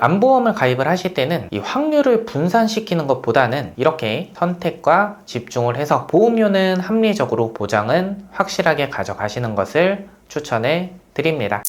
암보험을 가입을 하실 때는 이 확률을 분산시키는 것보다는 이렇게 선택과 집중을 해서 보험료는 합리적으로 보장은 확실하게 가져가시는 것을 추천해 드립니다.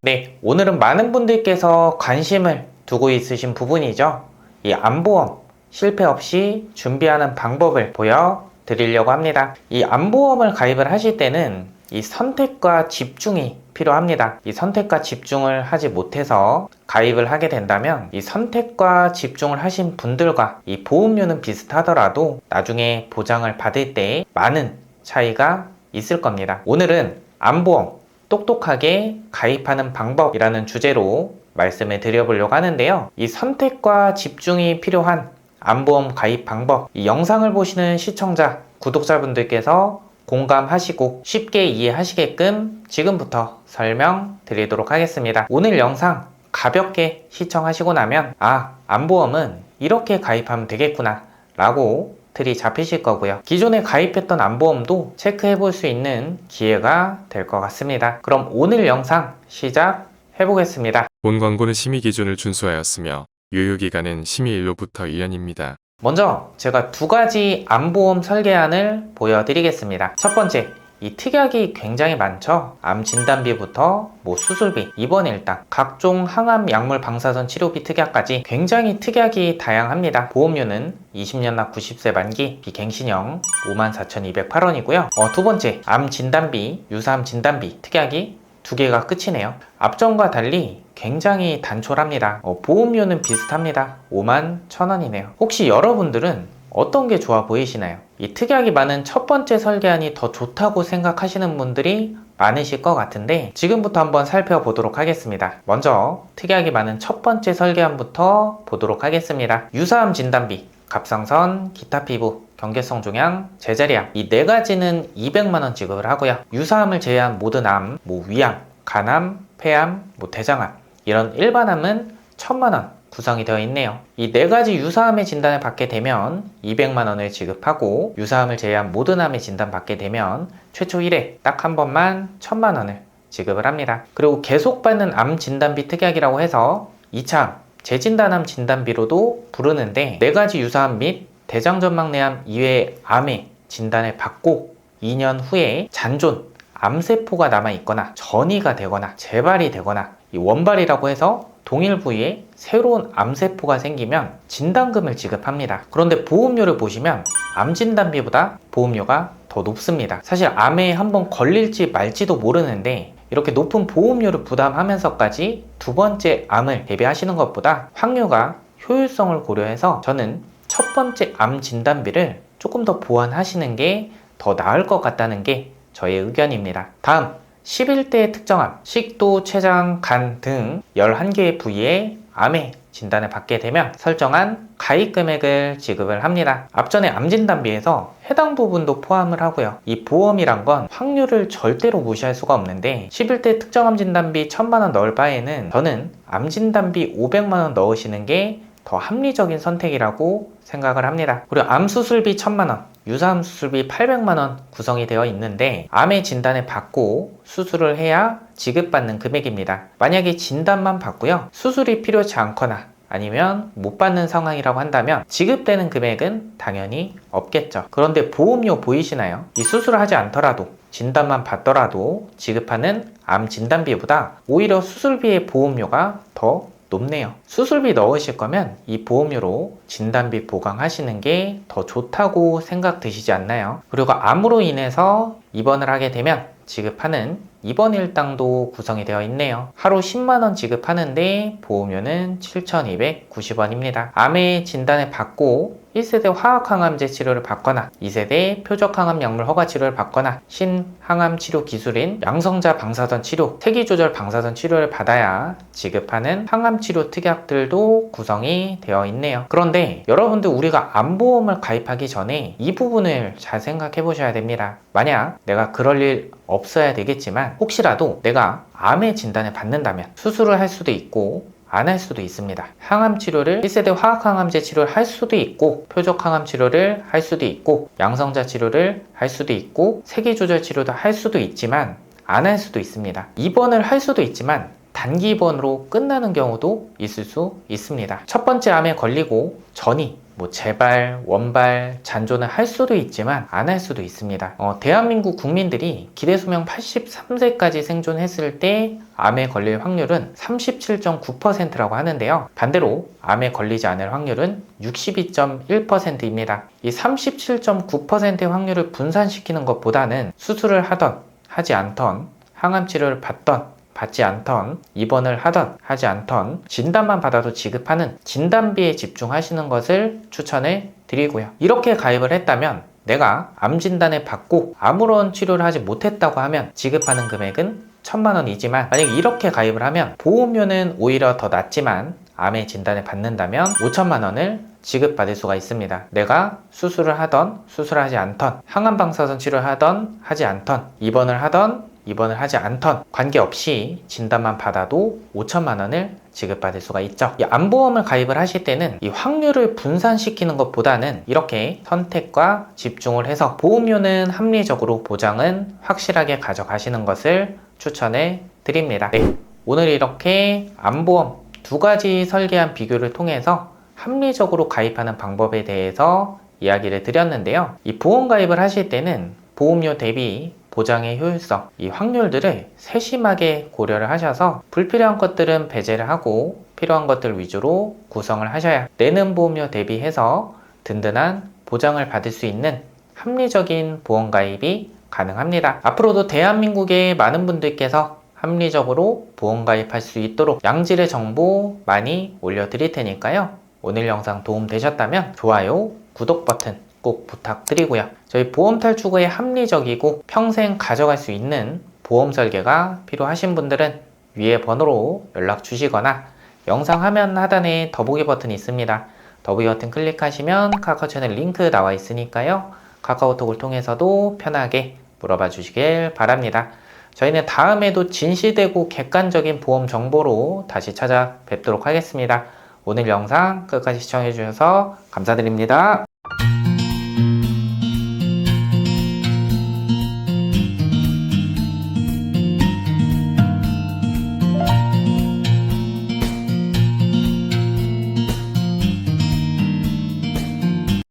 네, 오늘은 많은 분들께서 관심을 두고 있으신 부분이죠. 이 암보험 실패 없이 준비하는 방법을 보여 드리려고 합니다. 이 암보험을 가입을 하실 때는 이 선택과 집중이 필요합니다. 이 선택과 집중을 하지 못해서 가입을 하게 된다면 이 선택과 집중을 하신 분들과 이 보험료는 비슷하더라도 나중에 보장을 받을 때 많은 차이가 있을 겁니다. 오늘은 암보험 똑똑하게 가입하는 방법이라는 주제로 말씀을 드려보려고 하는데요. 이 선택과 집중이 필요한 암보험 가입 방법, 이 영상을 보시는 시청자, 구독자분들께서 공감하시고 쉽게 이해하시게끔 지금부터 설명드리도록 하겠습니다. 오늘 영상 가볍게 시청하시고 나면 아, 암보험은 이렇게 가입하면 되겠구나 라고 틀이 잡히실 거고요. 기존에 가입했던 암보험도 체크해 볼 수 있는 기회가 될 것 같습니다. 그럼 오늘 영상 시작해 보겠습니다. 본 광고는 심의 기준을 준수하였으며 유효기간은 심의일로부터 1년입니다. 먼저 제가 두 가지 암보험 설계안을 보여드리겠습니다. 첫 번째, 이 특약이 굉장히 많죠. 암 진단비부터 뭐 수술비, 입원 일당, 각종 항암 약물 방사선 치료비 특약까지 굉장히 특약이 다양합니다. 보험료는 20년 납 90세 만기 비갱신형 54,208원이고요. 어, 두 번째, 암 진단비, 유사암 진단비 특약이 두 개가 끝이네요. 앞전과 달리 굉장히 단촐합니다. 어, 보험료는 비슷합니다. 5만 1,000원이네요. 혹시 여러분들은 어떤 게 좋아 보이시나요? 이 특약이 많은 첫 번째 설계안이 더 좋다고 생각하시는 분들이 많으실 것 같은데 지금부터 한번 살펴보도록 하겠습니다. 먼저 특약이 많은 첫 번째 설계안부터 보도록 하겠습니다. 유사암 진단비, 갑상선, 기타 피부, 경계성 종양, 제자리암 이 네 가지는 200만 원 지급을 하고요. 유사암을 제외한 모든 암, 뭐 위암, 간암, 폐암, 뭐 대장암 이런 일반암은 1000만 원 구성이 되어 있네요. 이 네 가지 유사암의 진단을 받게 되면 200만 원을 지급하고 유사암을 제외한 모든 암의 진단 받게 되면 최초 1회 딱 한 번만 1000만 원을 지급을 합니다. 그리고 계속 받는 암 진단비 특약이라고 해서 2차 재진단암 진단비로도 부르는데 네 가지 유사암 및 대장전막내암 이외의 암의 진단을 받고 2년 후에 잔존 암세포가 남아 있거나 전이가 되거나 재발이 되거나 이 원발이라고 해서 동일 부위에 새로운 암세포가 생기면 진단금을 지급합니다. 그런데 보험료를 보시면 암진단비보다 보험료가 더 높습니다. 사실 암에 한번 걸릴지 말지도 모르는데 이렇게 높은 보험료를 부담하면서까지 두 번째 암을 대비하시는 것보다 확률과 효율성을 고려해서 저는 첫 번째 암 진단비를 조금 더 보완하시는 게 더 나을 것 같다는 게 저의 의견입니다. 다음 11대 특정암, 식도, 췌장, 간 등 11개의 부위의 암의 진단을 받게 되면 설정한 가입 금액을 지급을 합니다. 앞전에 암 진단비에서 해당 부분도 포함을 하고요. 이 보험이란 건 확률을 절대로 무시할 수가 없는데 11대 특정암 진단비 1000만원 넣을 바에는 저는 암 진단비 500만원 넣으시는 게 더 합리적인 선택이라고 생각을 합니다. 그리고 암 수술비 1000만원, 유사암 수술비 800만원 구성이 되어 있는데 암의 진단을 받고 수술을 해야 지급받는 금액입니다. 만약에 진단만 받고요. 수술이 필요치 않거나 아니면 못 받는 상황이라고 한다면 지급되는 금액은 당연히 없겠죠. 그런데 보험료 보이시나요? 이 수술을 하지 않더라도 진단만 받더라도 지급하는 암 진단비보다 오히려 수술비의 보험료가 더 높네요. 수술비 넣으실 거면 이 보험료로 진단비 보강하시는 게 더 좋다고 생각 드시지 않나요? 그리고 암으로 인해서 입원을 하게 되면 지급하는 입원 일당도 구성이 되어 있네요. 하루 10만원 지급하는데 보험료는 7,290원입니다. 암의 진단을 받고 1세대 화학항암제 치료를 받거나 2세대 표적항암 약물 허가 치료를 받거나 신항암 치료 기술인 양성자 방사선 치료, 세기조절 방사선 치료를 받아야 지급하는 항암 치료 특약들도 구성이 되어 있네요. 그런데 여러분들 우리가 암보험을 가입하기 전에 이 부분을 잘 생각해 보셔야 됩니다. 만약 내가 그럴 일 없어야 되겠지만 혹시라도 내가 암의 진단을 받는다면 수술을 할 수도 있고 안 할 수도 있습니다. 항암 치료를 1세대 화학항암제 치료를 할 수도 있고 표적항암 치료를 할 수도 있고 양성자 치료를 할 수도 있고 세기조절 치료도 할 수도 있지만 안 할 수도 있습니다. 입원을 할 수도 있지만 단기 입원으로 끝나는 경우도 있을 수 있습니다. 첫 번째 암에 걸리고 전이 뭐 재발, 원발, 잔존을 할 수도 있지만 안 할 수도 있습니다. 어, 대한민국 국민들이 기대 수명 83세까지 생존했을 때 암에 걸릴 확률은 37.9%라고 하는데요. 반대로 암에 걸리지 않을 확률은 62.1%입니다. 이 37.9%의 확률을 분산시키는 것보다는 수술을 하던 하지 않던 항암 치료를 받던 받지 않던 입원을 하던 하지 않던 진단만 받아도 지급하는 진단비에 집중하시는 것을 추천해 드리고요. 이렇게 가입을 했다면 내가 암 진단을 받고 아무런 치료를 하지 못했다고 하면 지급하는 금액은 천만 원이지만 만약 이렇게 가입을 하면 보험료는 오히려 더 낮지만 암의 진단을 받는다면 5천만 원을 지급받을 수가 있습니다. 내가 수술을 하던 수술하지 않던 항암 방사선 치료를 하던 하지 않던 입원을 하던 입원을 하지 않던 관계없이 진단만 받아도 5천만 원을 지급받을 수가 있죠. 이 암보험을 가입을 하실 때는 이 확률을 분산시키는 것보다는 이렇게 선택과 집중을 해서 보험료는 합리적으로 보장은 확실하게 가져가시는 것을 추천해 드립니다. 네, 오늘 이렇게 암보험 두 가지 설계한 비교를 통해서 합리적으로 가입하는 방법에 대해서 이야기를 드렸는데요. 이 보험 가입을 하실 때는 보험료 대비 보장의 효율성, 이 확률들을 세심하게 고려를 하셔서 불필요한 것들은 배제를 하고 필요한 것들 위주로 구성을 하셔야 내는 보험료 대비해서 든든한 보장을 받을 수 있는 합리적인 보험 가입이 가능합니다. 앞으로도 대한민국의 많은 분들께서 합리적으로 보험 가입할 수 있도록 양질의 정보 많이 올려드릴 테니까요. 오늘 영상 도움 되셨다면 좋아요, 구독 버튼 꼭 부탁드리고요. 저희 보험 탈출구에 합리적이고 평생 가져갈 수 있는 보험 설계가 필요하신 분들은 위에 번호로 연락 주시거나 영상 화면 하단에 더보기 버튼이 있습니다. 더보기 버튼 클릭하시면 카카오 채널 링크 나와 있으니까요. 카카오톡을 통해서도 편하게 물어봐 주시길 바랍니다. 저희는 다음에도 진실되고 객관적인 보험 정보로 다시 찾아뵙도록 하겠습니다. 오늘 영상 끝까지 시청해 주셔서 감사드립니다.